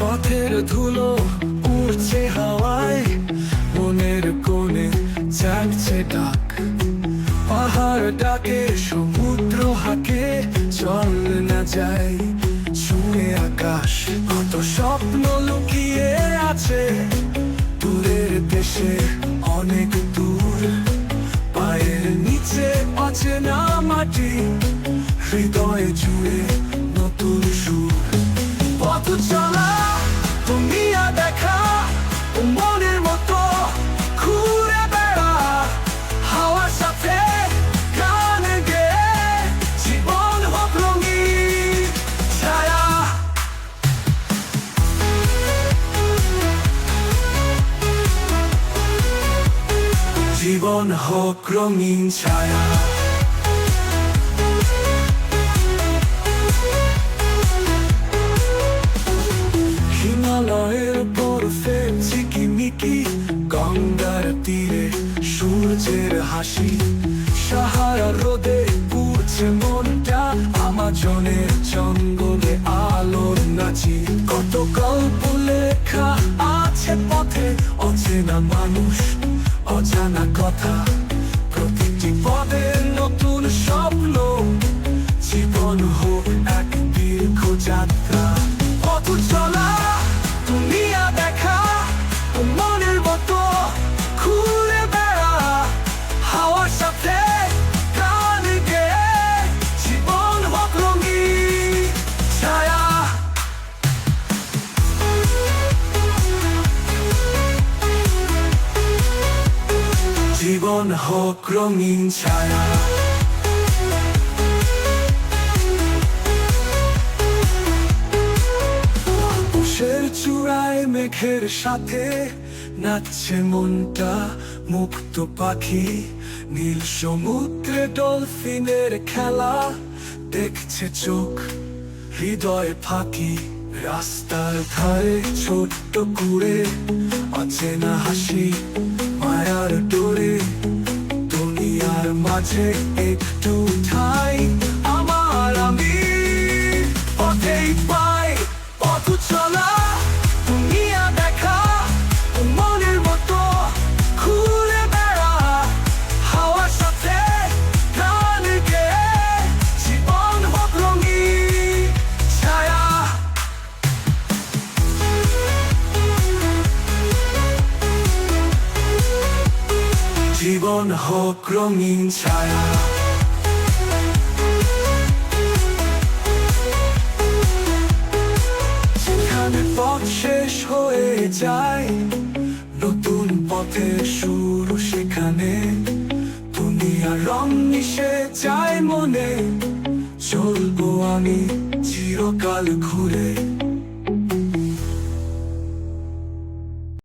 পথের ধুলো উড়ছে হাওয়ায়, মনের কোণে চাটছে ডাক। পাহাড় ডাকে, সমুদ্র হাকে, চল না যায় ছুঁয়ে আকাশ। কত স্বপ্ন লুকিয়ে আছে, দূরের দেশে অনেক দূর। পায়ের নিচে অচেনা মাটি, হৃদয়ে জুড়ে নতুন সুর। পথ চলা ও মনের মতো ঘুরে বেড়া। হাওয়ার সাথে গান গেয়ে জীবন হোক রঙিন ছায়া। জীবন হোক রঙিন ছায়া। হাসি জীবন হোক রঙিন ছায়া। বুশের চূড়ায় মেঘের সাথে নাচছে মনটা মুক্ত পাখি। নীল সমুদ্রে ডলফিনের খেলা দেখছে চোখ, হৃদয় ফাঁকি। রাস্তার ধারে ছোট্ট কুড়ে, অচেনা হাসি মাঝে একটু জীবন হোক রঙিন ছায়া। যেখানে পথ শেষ হয়ে যায়, নতুন পথে শুরু সেখানে। দুনিয়া রং মিশে যায় মনে, চলবো আমি চিরকাল ঘুরে।